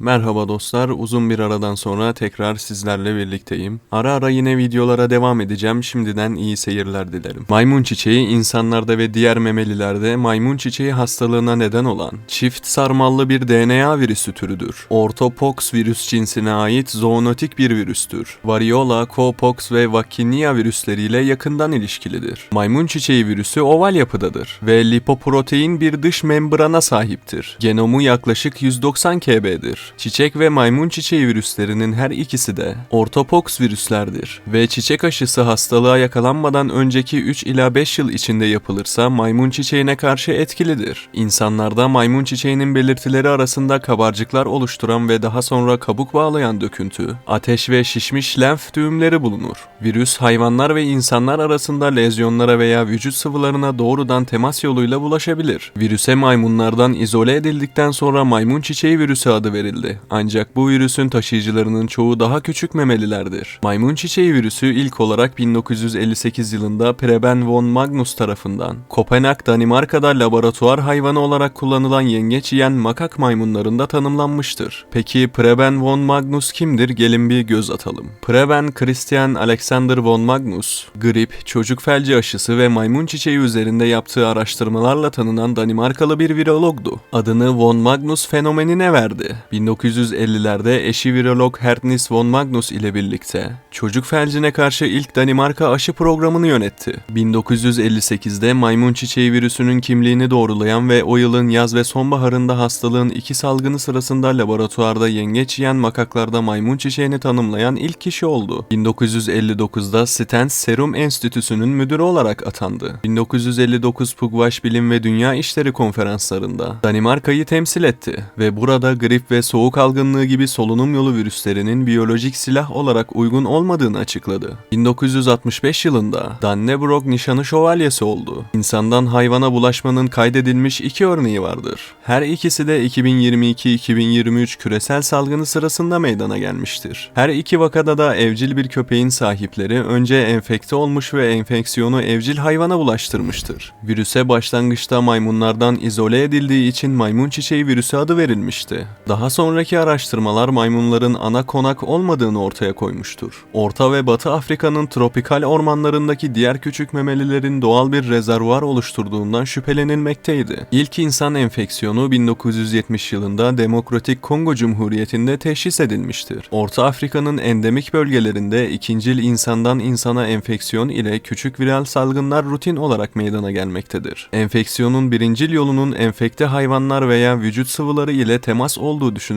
Merhaba dostlar, uzun bir aradan sonra tekrar sizlerle birlikteyim. Ara ara yine videolara devam edeceğim, şimdiden iyi seyirler dilerim. Maymun çiçeği insanlarda ve diğer memelilerde maymun çiçeği hastalığına neden olan çift sarmallı bir DNA virüsü türüdür. Orthopox virüs cinsine ait zoonotik bir virüstür. Variola, cowpox ve Vaccinia virüsleriyle yakından ilişkilidir. Maymun çiçeği virüsü oval yapıdadır ve lipoprotein bir dış membrana sahiptir. Genomu yaklaşık 190 kb'dir. Çiçek ve maymun çiçeği virüslerinin her ikisi de ortopox virüslerdir ve çiçek aşısı hastalığa yakalanmadan önceki 3 ila 5 yıl içinde yapılırsa maymun çiçeğine karşı etkilidir. İnsanlarda maymun çiçeğinin belirtileri arasında kabarcıklar oluşturan ve daha sonra kabuk bağlayan döküntü, ateş ve şişmiş lenf düğümleri bulunur. Virüs hayvanlar ve insanlar arasında lezyonlara veya vücut sıvılarına doğrudan temas yoluyla bulaşabilir. Virüse maymunlardan izole edildikten sonra maymun çiçeği virüsü adı verildi. Ancak bu virüsün taşıyıcılarının çoğu daha küçük memelilerdir. Maymun çiçeği virüsü ilk olarak 1958 yılında Preben von Magnus tarafından Kopenhag, Danimarka'da laboratuvar hayvanı olarak kullanılan yengeç yiyen makak maymunlarında tanımlanmıştır. Peki Preben von Magnus kimdir? Gelin bir göz atalım. Preben Christian Alexander von Magnus, grip, çocuk felci aşısı ve maymun çiçeği üzerinde yaptığı araştırmalarla tanınan Danimarkalı bir virologdu. Adını von Magnus fenomenine verdi. 1950'lerde eşi virolog Hertnis von Magnus ile birlikte çocuk felcine karşı ilk Danimarka aşı programını yönetti. 1958'de maymun çiçeği virüsünün kimliğini doğrulayan ve o yılın yaz ve sonbaharında hastalığın iki salgını sırasında laboratuvarda yengeç yiyen makaklarda maymun çiçeğini tanımlayan ilk kişi oldu. 1959'da Stens Serum Enstitüsü'nün müdürü olarak atandı. 1959 Pugwash Bilim ve Dünya İşleri konferanslarında Danimarka'yı temsil etti ve burada grip ve soğuk algınlığı gibi solunum yolu virüslerinin biyolojik silah olarak uygun olmadığını açıkladı. 1965 yılında Dannebrog nişanı şövalyesi oldu. İnsandan hayvana bulaşmanın kaydedilmiş iki örneği vardır. Her ikisi de 2022-2023 küresel salgını sırasında meydana gelmiştir. Her iki vakada da evcil bir köpeğin sahipleri önce enfekte olmuş ve enfeksiyonu evcil hayvana bulaştırmıştır. Virüse başlangıçta maymunlardan izole edildiği için maymun çiçeği virüsü adı verilmişti. Daha sonraki araştırmalar maymunların ana konak olmadığını ortaya koymuştur. Orta ve Batı Afrika'nın tropikal ormanlarındaki diğer küçük memelilerin doğal bir rezervuar oluşturduğundan şüphelenilmekteydi. İlk insan enfeksiyonu 1970 yılında Demokratik Kongo Cumhuriyeti'nde teşhis edilmiştir. Orta Afrika'nın endemik bölgelerinde ikincil insandan insana enfeksiyon ile küçük viral salgınlar rutin olarak meydana gelmektedir. Enfeksiyonun birincil yolunun enfekte hayvanlar veya vücut sıvıları ile temas olduğu düşünülmektedir.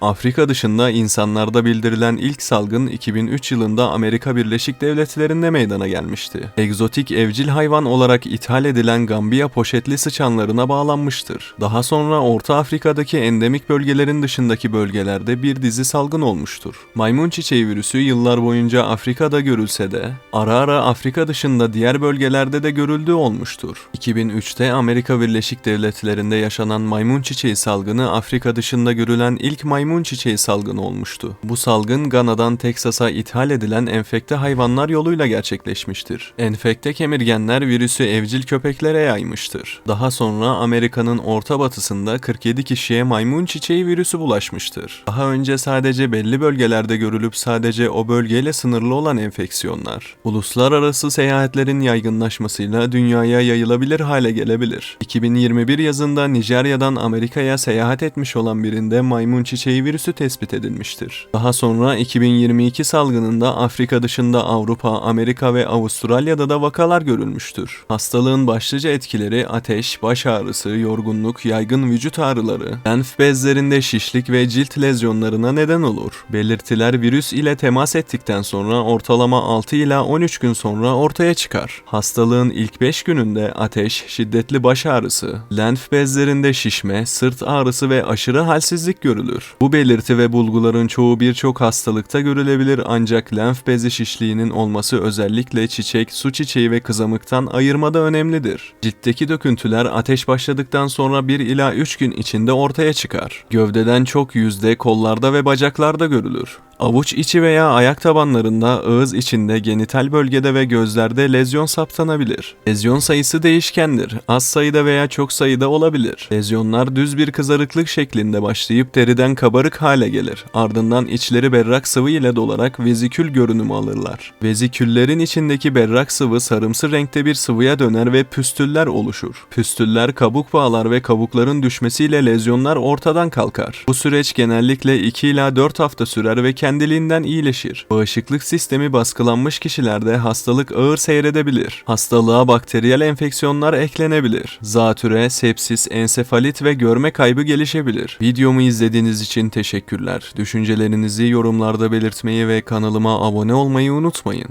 Afrika dışında insanlarda bildirilen ilk salgın 2003 yılında Amerika Birleşik Devletleri'nde meydana gelmişti. Egzotik evcil hayvan olarak ithal edilen Gambiya poşetli sıçanlarına bağlanmıştır. Daha sonra Orta Afrika'daki endemik bölgelerin dışındaki bölgelerde bir dizi salgın olmuştur. Maymun çiçeği virüsü yıllar boyunca Afrika'da görülse de ara ara Afrika dışında diğer bölgelerde de görüldüğü olmuştur. 2003'te Amerika Birleşik Devletleri'nde yaşanan maymun çiçeği salgını Afrika dışında görülen ilk maymun çiçeği salgını olmuştu. Bu salgın Gana'dan Teksas'a ithal edilen enfekte hayvanlar yoluyla gerçekleşmiştir. Enfekte kemirgenler virüsü evcil köpeklere yaymıştır. Daha sonra Amerika'nın orta batısında 47 kişiye maymun çiçeği virüsü bulaşmıştır. Daha önce sadece belli bölgelerde görülüp sadece o bölgeyle sınırlı olan enfeksiyonlar. Uluslararası seyahatlerin yaygınlaşmasıyla dünyaya yayılabilir hale gelebilir. 2021 yazında Nijerya'dan Amerika'ya seyahat etmiş olan birinde maymun çiçeği virüsü tespit edilmiştir. Daha sonra 2022 salgınında Afrika dışında Avrupa, Amerika ve Avustralya'da da vakalar görülmüştür. Hastalığın başlıca etkileri ateş, baş ağrısı, yorgunluk, yaygın vücut ağrıları, lenf bezlerinde şişlik ve cilt lezyonlarına neden olur. Belirtiler virüs ile temas ettikten sonra ortalama 6 ila 13 gün sonra ortaya çıkar. Hastalığın ilk 5 gününde ateş, şiddetli baş ağrısı, lenf bezlerinde şişme, sırt ağrısı ve aşırı halsizlik görülür. Bu belirti ve bulguların çoğu birçok hastalıkta görülebilir ancak lenf bezi şişliğinin olması özellikle çiçek, su çiçeği ve kızamıktan ayırmada önemlidir. Ciltteki döküntüler ateş başladıktan sonra 1 ila 3 gün içinde ortaya çıkar. Gövdeden çok yüzde kollarda ve bacaklarda görülür. Avuç içi veya ayak tabanlarında, ağız içinde, genital bölgede ve gözlerde lezyon saptanabilir. Lezyon sayısı değişkendir. Az sayıda veya çok sayıda olabilir. Lezyonlar düz bir kızarıklık şeklinde başlayıp deriden kabarık hale gelir. Ardından içleri berrak sıvı ile dolarak vezikül görünümü alırlar. Veziküllerin içindeki berrak sıvı sarımsı renkte bir sıvıya döner ve püstüller oluşur. Püstüller kabuk bağlar ve kabukların düşmesiyle lezyonlar ortadan kalkar. Bu süreç genellikle 2 ila 4 hafta sürer ve kendiliğinden iyileşir. Bağışıklık sistemi baskılanmış kişilerde hastalık ağır seyredebilir. Hastalığa bakteriyel enfeksiyonlar eklenebilir. Zatüre, sepsis, ensefalit ve görme kaybı gelişebilir. Videomu izlediğiniz için teşekkürler. Düşüncelerinizi yorumlarda belirtmeyi ve kanalıma abone olmayı unutmayın.